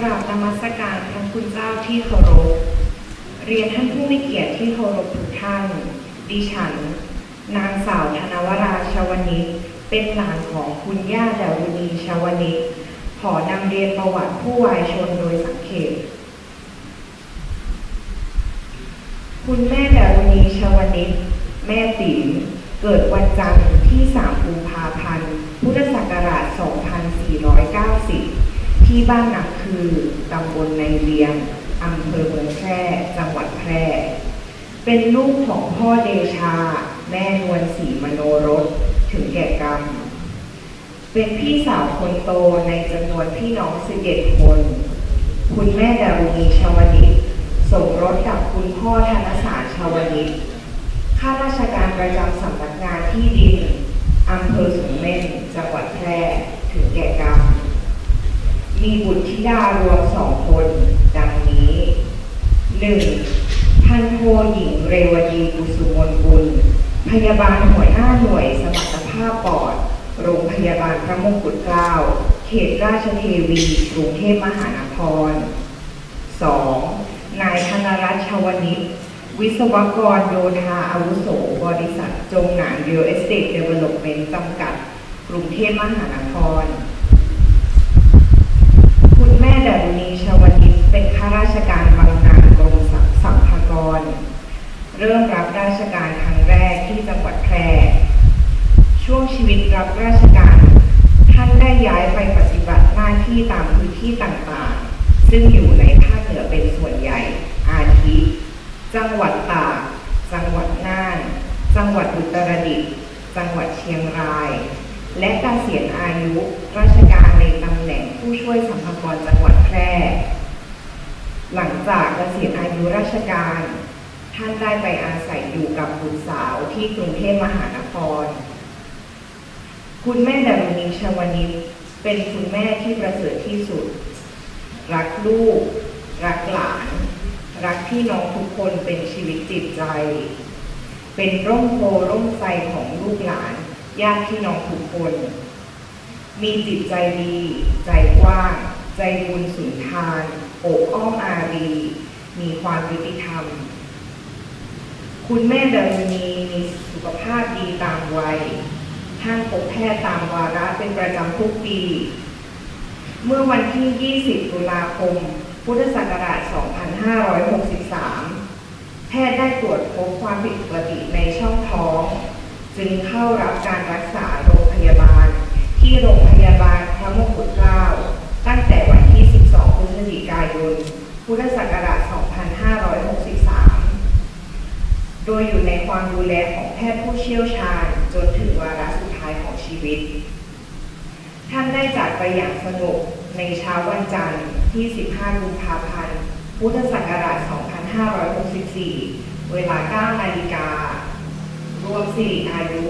กราบนมัสการพระคุณเจ้าที่เคารพ เรียนท่านผู้มีเกียรติที่เคารพทุกท่าน ดิฉัน นางสาวธนวราชาวนิชเป็นหลานของคุณย่าดารุณีชาวนิชขอนำเรียนประวัติผู้วายชนโดยสังเขปคุณแม่ดารุณีชาวนิชแม่ติ๋มเกิดวันจันทร์ที่ 3 กุมภาพันธ์ พุทธศักราช 2490 ที่บ้านหนักคือตำบลในเวียงอำเภอเมืองแพร่จังหวัดแพร่ เป็นลูกของพ่อเดชา แม่นวลศรีมโนรสถึงแก่กรรม เป็นพี่สาวคนโตในจำนวนพี่น้อง11คน คุณแม่ดารุณีชาวนิชสมรสกับคุณพ่อธนสารชาวนิชข้าราชการประจำสำนักงานที่ดินอำเภอสูงเม่นจังหวัดแพร่ถึงแก่กรรม มีบุตรธิดารวมสองคน ดังนี้หนึ่งพันโทหญิงเรวดีกุสุมนกุล พยาบาลหัวหน้าหน่วยสมรรถภาพปอด โรงพยาบาลพระมงกุฎเกล้า เขตราชเทวี กรุงเทพมหานคร 2. นายธนรัตน์ชาวนิชวิศวกรโยธาอาวุโส บริษัท จงหนาน Real Estate Development จำกัด กรุงเทพมหานคร คุณแม่ดารุณีชาวนิชเป็นข้าราชการบำนาญกรมสัมภากร เริ่มรับราชการครั้งแรกที่จังหวัดแพร่ ช่วงชีวิตรับราชการ ท่านได้ย้ายไปปฏิบัติหน้าที่ตามพื้นที่ต่างๆ ซึ่งอยู่ในภาคเหนือเป็นส่วนใหญ่ อาทิ จังหวัดตาก จังหวัดน่าน จังหวัดอุตรดิตถ์ จังหวัดเชียงราย และเกษียณอายุราชการในตำแหน่งผู้ช่วยสัมภากรจังหวัดแพร่ หลังจากเกษียณอายุราชการ ท่านได้ไปอาศัยอยู่กับบุตรสาวที่กรุงเทพมหานคร คุณแม่ดารุณีชวนิชเป็นคุณแม่ที่ประเสริฐที่สุด รักลูก รักหลาน รักพี่น้องทุกคนเป็นชีวิตจิตใจ เป็นร่มโพร่มไทรของลูกหลานญาติพี่น้องทุกคน มีจิตใจดี ใจกว้าง ใจบุญสุนทาน โอบอ้อมอารี มีความยุติธรรม คุณแม่ดารุณีมีสุขภาพดีตามวัยท่านพบแพทย์ตามวาระเป็นประจำทุกปี เมื่อวันที่ 20 ตุลาคม พุทธศักราช 2563 แพทย์ได้ตรวจพบความผิดปกติในช่องท้อง จึงเข้ารับการรักษาโรงพยาบาลที่โรงพยาบาลพระมงกุฎเกล้า ตั้งแต่วันที่ 12 พฤศจิกายน พุทธศักราช 2563 โดยอยู่ในความดูแลของแพทย์ผู้เชี่ยวชาญ จนถึงวาระสุดท้ายของชีวิต ท่านได้จากไปอย่างสงบในเช้าวันจันทร์ที่ 15 กุมภาพันธ์ พุทธศักราช 2564 เวลา 9 นาฬิกา รวม4อายุ